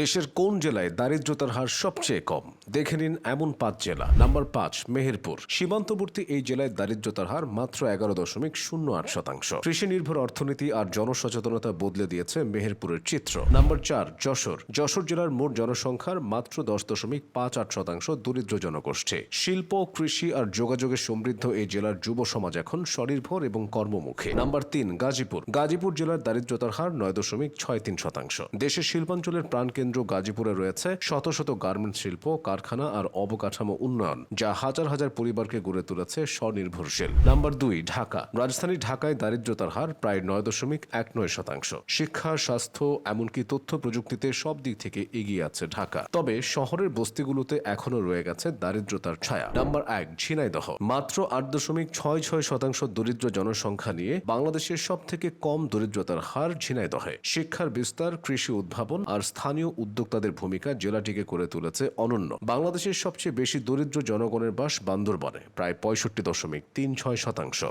দেশের কোন জেলায় দারিদ্রতার হার সবচেয়ে কম? দেখে নিন এমন পাঁচ জেলা। নাম্বার পাঁচ, মেহেরপুর। সীমান্তবর্তী এই জেলায় দারিদ্রতার হার মাত্র এগারো দশমিক শূন্য আট শতাংশ। কৃষি নির্ভর অর্থনীতি আর জনসচেতনতা বদলে দিয়েছে মেহেরপুরের চিত্র। নাম্বার চার, যশোর। যশোর জেলার মোট জনসংখ্যার মাত্র দশ দশমিক পাঁচ আট শতাংশ দরিদ্র জনগোষ্ঠী শিল্প, কৃষি আর যোগাযোগে সমৃদ্ধ এই জেলার যুব সমাজ এখন স্বনির্ভর এবং কর্মমুখী। নাম্বার তিন, গাজীপুর। গাজীপুর জেলার দারিদ্রতার হার নয় দশমিক ছয় তিন শতাংশ। দেশের শিল্পাঞ্চলের প্রাণকেন্দ্র গাজীপুরে রয়েছে শত শত গার্মেন্টস শিল্প, কারখানা আর অবকাঠামো উন্নয়ন, যা হাজার হাজার পরিবারকে গড়ে তুলেছে স্বনির্ভরশীল। নাম্বার দুই, ঢাকা। রাজধানী ঢাকায় দারিদ্রতার হার প্রায় নয় দশমিক এক নয় শতাংশ। শিক্ষা, স্বাস্থ্য, এমনকি তথ্য প্রযুক্তিতে সব দিক থেকে এগিয়ে আছে ঢাকা। তবে শহরের বস্তিগুলোতে এখনও রয়ে গেছে দারিদ্রতার ছায়া। নাম্বার এক, ঝিনাইদহ। মাত্র আট দশমিক ছয় ছয় শতাংশ দরিদ্র জনসংখ্যা নিয়ে বাংলাদেশের সব থেকে কম দরিদ্রতার হার ঝিনাইদহে। শিক্ষার বিস্তার, কৃষি উদ্ভাবন আর স্থানীয় উদ্যোক্তাদের ভূমিকা জেলাটিকে করে তুলেছে অনন্য। বাংলাদেশের সবচেয়ে বেশি দরিদ্র জনগণের বাস বান্দরবনে, প্রায় পঁয়ষট্টি দশমিক তিন ছয় শতাংশ।